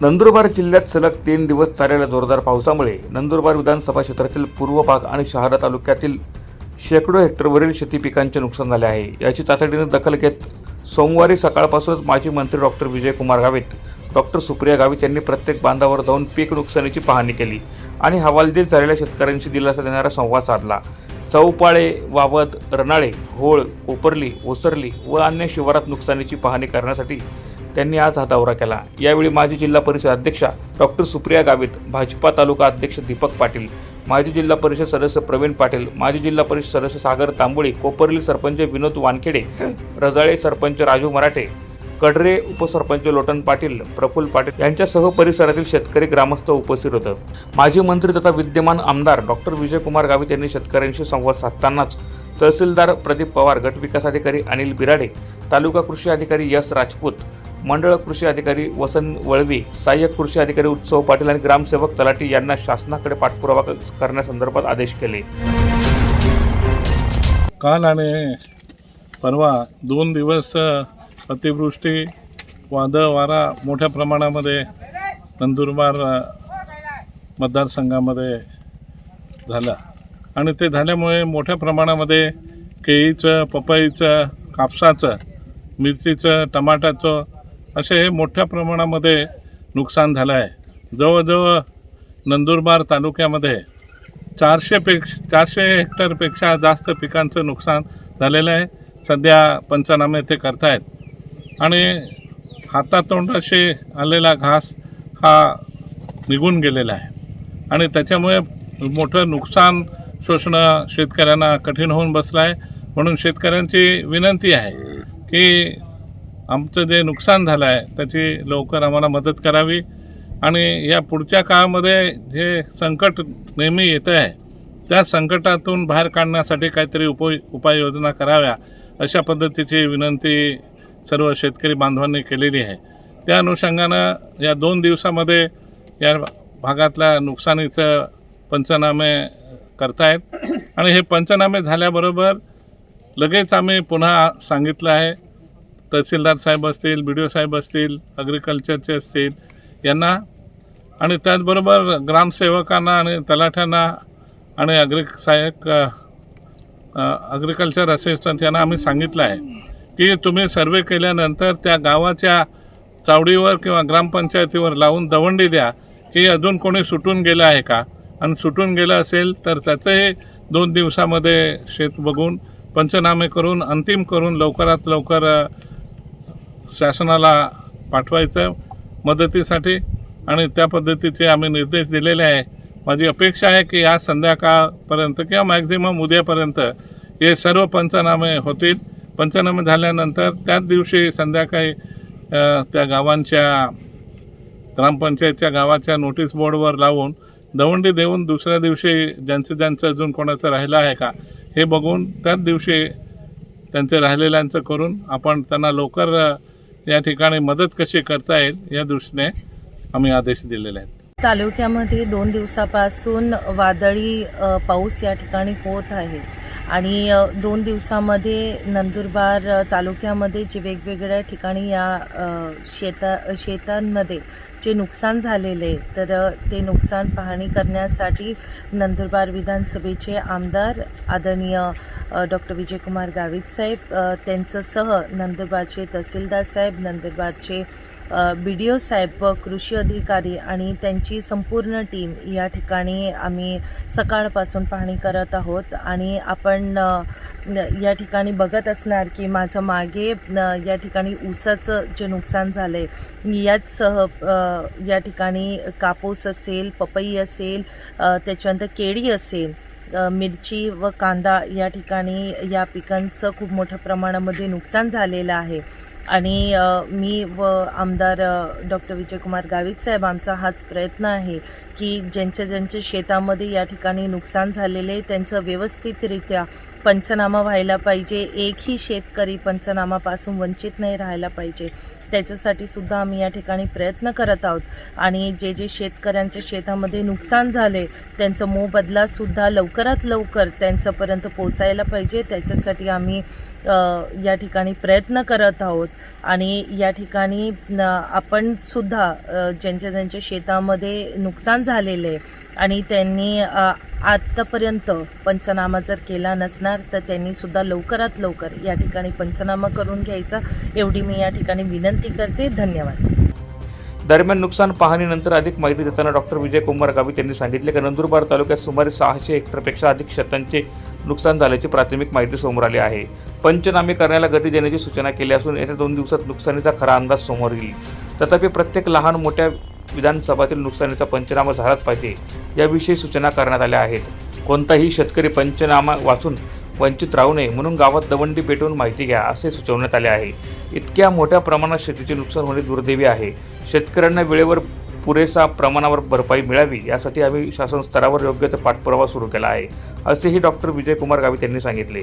नंदुरबार जिल्ह्यात सलग तीन दिवस चाललेल्या जोरदार पावसामुळे नंदुरबार विधानसभा क्षेत्रातील पूर्व भाग आणि शहादा तालुक्यातील शेकडो हेक्टरवरील शेती पिकांचे नुकसान झाले आहे. याची तातडीने दखल घेत सोमवारी सकाळपासूनच माजी मंत्री डॉक्टर विजयकुमार गावित डॉक्टर सुप्रिया गावित यांनी प्रत्येक बांधावर जाऊन पीक नुकसानीची पाहणी केली आणि हवालदिल झालेल्या शेतकऱ्यांशी दिलासा देणारा संवाद साधला. चौपाळे वावद रनाळे होळ कोपरली ओसरली व अन्य शिवारात नुकसानीची पाहणी करण्यासाठी त्यांनी आज हा दौरा केला. यावेळी माजी जिल्हा परिषद अध्यक्षा डॉक्टर सुप्रिया गावित भाजपा तालुका अध्यक्ष दीपक पाटील माजी जिल्हा परिषद सदस्य प्रवीण पाटील माजी जिल्हा परिषद सदस्य सागर तांबोळी कोपरली सरपंच विनोद वानखेडे रजाळे सरपंच राजू मराठे कडरे उपसरपंच लोटन पाटील प्रफुल्ल पाटील यांच्यासह परिसरातील शेतकरी ग्रामस्थ उपस्थित होतं. माजी मंत्री तथा विद्यमान आमदार डॉक्टर विजयकुमार गावित यांनी शेतकऱ्यांशी संवाद साधतानाच तहसीलदार प्रदीप पवार गटविकास अधिकारी अनिल बिराडे तालुका कृषी अधिकारी यस राजपूत मंडळ कृषी अधिकारी वसंत वळवी सहाय्यक कृषी अधिकारी उत्सव पाटील आणि ग्रामसेवक तलाठी यांना शासनाकडे पाठपुरावा करण्यासंदर्भात आदेश केले. काल आणि परवा दोन दिवस अतिवृष्टी वादळ वारा मोठ्या प्रमाणामध्ये नंदुरबार मतदारसंघामध्ये झाला. आणि ते झाल्यामुळे मोठ्या प्रमाणामध्ये केळीचं पपईचं कापसाचं मिरचीचं टमाटाचं असे हे मोठ्या प्रमाणामध्ये नुकसान झालं आहे. जवळजवळ नंदुरबार तालुक्यामध्ये चारशेपेक्ष चारशे हेक्टरपेक्षा जास्त पिकांचं नुकसान झालेलं आहे. सध्या पंचनामे ते करतायत. आणि हातातोंडाशी आलेला घास हा निघून गेलेला आहे. आणि त्याच्यामुळे मोठं नुकसान शोषणं शेतकऱ्यांना कठीण होऊन बसलं आहे. म्हणून शेतकऱ्यांची विनंती आहे की आमचं जे नुकसान झालं आहे त्याची लवकर आम्हाला मदत करावी. आणि या पुढच्या काळामध्ये जे संकट नेहमी येतं आहे त्या संकटातून बाहेर काढण्यासाठी काहीतरी उप उपाययोजना कराव्या अशा पद्धतीची विनंती सर्व शेतकरी बांधवांनी केलेली आहे. त्या अनुषंगानं या दोन दिवसामध्ये या भागातल्या नुकसानीचं पंचनामे करतायत. आणि हे पंचनामे झाल्याबरोबर लगेच आम्ही पुन्हा सांगितलं आहे तहसीलदार साहेब असतील बी डी ओ साहेब असतील अग्रिकल्चरचे असतील यांना आणि त्याचबरोबर ग्रामसेवकांना आणि तलाठ्यांना आणि अग्रि सहाय्यक अग्रिकल्चर असिस्टंट यांना आम्ही सांगितलं आहे की तुम्ही सर्वे केल्यानंतर त्या गावाच्या चावडीवर किंवा ग्रामपंचायतीवर लावून दवंडी द्या की अजून कोणी सुटून गेलं आहे का? आणि सुटून गेलं असेल तर त्याचंही दोन दिवसामध्ये शेत बघून पंचनामे करून अंतिम करून लवकरात लवकर शासनाला पाठवायचं मदतीसाठी आणि त्या पद्धतीचे आम्ही निर्देश दिलेले आहे. माझी अपेक्षा आहे की आज संध्याकाळपर्यंत किंवा मॅक्झिमम उद्यापर्यंत हे सर्व पंचनामे होतील. पंचनामे झाल्यानंतर त्याच दिवशी संध्याकाळी त्या गावांच्या ग्रामपंचायतच्या गावाच्या नोटीस बोर्डवर लावून दवंडी देऊन दुसऱ्या दिवशी ज्यांचं ज्यांचं अजून कोणाचं राहिलं आहे का हे बघून त्याच दिवशी त्यांचे राहिलेल्यांचं करून आपण त्यांना लवकर या ठिकाणी मदत कशी करता येईल या दृष्टीने आम्ही आदेश दिलेले आहेत. तालुक्यामध्ये दोन दिवसापासून वादळी पाऊस या ठिकाणी होत आहे. आणि दोन दिवसामध्ये नंदुरबार तालुक्यामध्ये जे वेगवेगळ्या ठिकाणी या शेता शेतांमध्ये जे नुकसान झालेले आहे, तर ते नुकसान पाहणी करण्यासाठी नंदुरबार विधानसभेचे आमदार आदरणीय डॉक्टर विजयकुमार गावित साहेब त्यांचं सह नंदुरबारचे तहसीलदार साहेब नंदुरबारचे बी डी ओ साहेब व कृषी अधिकारी आणि त्यांची संपूर्ण टीम या ठिकाणी आम्ही सकाळपासून पाहणी करत आहोत. आणि आपण या ठिकाणी बघत असणार की माझं मागे या ठिकाणी ऊसाचं जे नुकसान झालं आहे याचसह या ठिकाणी कापूस असेल पपई असेल त्याच्यानंतर केळी असेल मिरची व कांदा या ठिकाणी या पिकांचं खूप मोठ्या प्रमाणामध्ये नुकसान झालेलं आहे. आणि मी व आमदार डॉक्टर विजयकुमार गावित साहेब आमचा हाच प्रयत्न आहे की ज्यांच्या ज्यांच्या शेतामध्ये या ठिकाणी नुकसान झालेले त्यांचं व्यवस्थितरित्या पंचनामा व्हायला पाहिजे. एकही शेतकरी पंचनामापासून वंचित नाही राहायला पाहिजे. त्याच्यासाठी सुद्धा आम्ही या ठिकाणी प्रयत्न करत आहोत. आणि जे जे शेतकऱ्यांच्या शेतामध्ये नुकसान झाले त्यांचं मोबदलासुद्धा लवकरात लवकर त्यांच्यापर्यंत पोचायला पाहिजे. त्याच्यासाठी आम्ही या ठिकाणी प्रयत्न करत आहोत. आणि या ठिकाणी आपणसुद्धा आपण सुद्धा ज्यांच्या ज्यांच्या शेतामध्ये नुकसान झालेलं आहे आणि त्यांनी आत्तापर्यंत पंचनामा जर केला नसणार तर त्यांनीसुद्धा लवकरात लवकर या ठिकाणी पंचनामा करून घ्यायचा. एवढी मी या ठिकाणी विनंती करते. धन्यवाद. दरम्यान नुकसान पाहणीनंतर अधिक माहिती देताना डॉक्टर विजय कुमार गावित यांनी सांगितले की नंदुरबार तालुक्यात सुमारे सहाशे हेक्टरपेक्षा अधिक शेतांचे नुकसान झाल्याची प्राथमिक माहिती समोर आली आहे. पंचनामे करण्याला गती देण्याची सूचना केली असून येत्या दोन दिवसात नुकसानीचा खरा अंदाज समोर येईल. तथापि प्रत्येक लहान मोठ्या विधानसभातील नुकसानीचा पंचनामा झालाच पाहिजे याविषयी सूचना करण्यात आल्या आहेत. कोणताही शेतकरी पंचनामा वाचून वंचित राहू नये म्हणून गावात दवंडी पेटवून माहिती घ्या असे सुचवण्यात आले आहे. इतक्या मोठ्या प्रमाणात शेतीचे नुकसान होणे दुर्दैवी आहे. शेतकऱ्यांना वेळेवर पुरेसा प्रमाणावर भरपाई मिळावी यासाठी आम्ही शासन स्तरावर योग्य ते पाठपुरावा सुरू केला आहे असेही डॉक्टर विजयकुमार गावित यांनी सांगितले.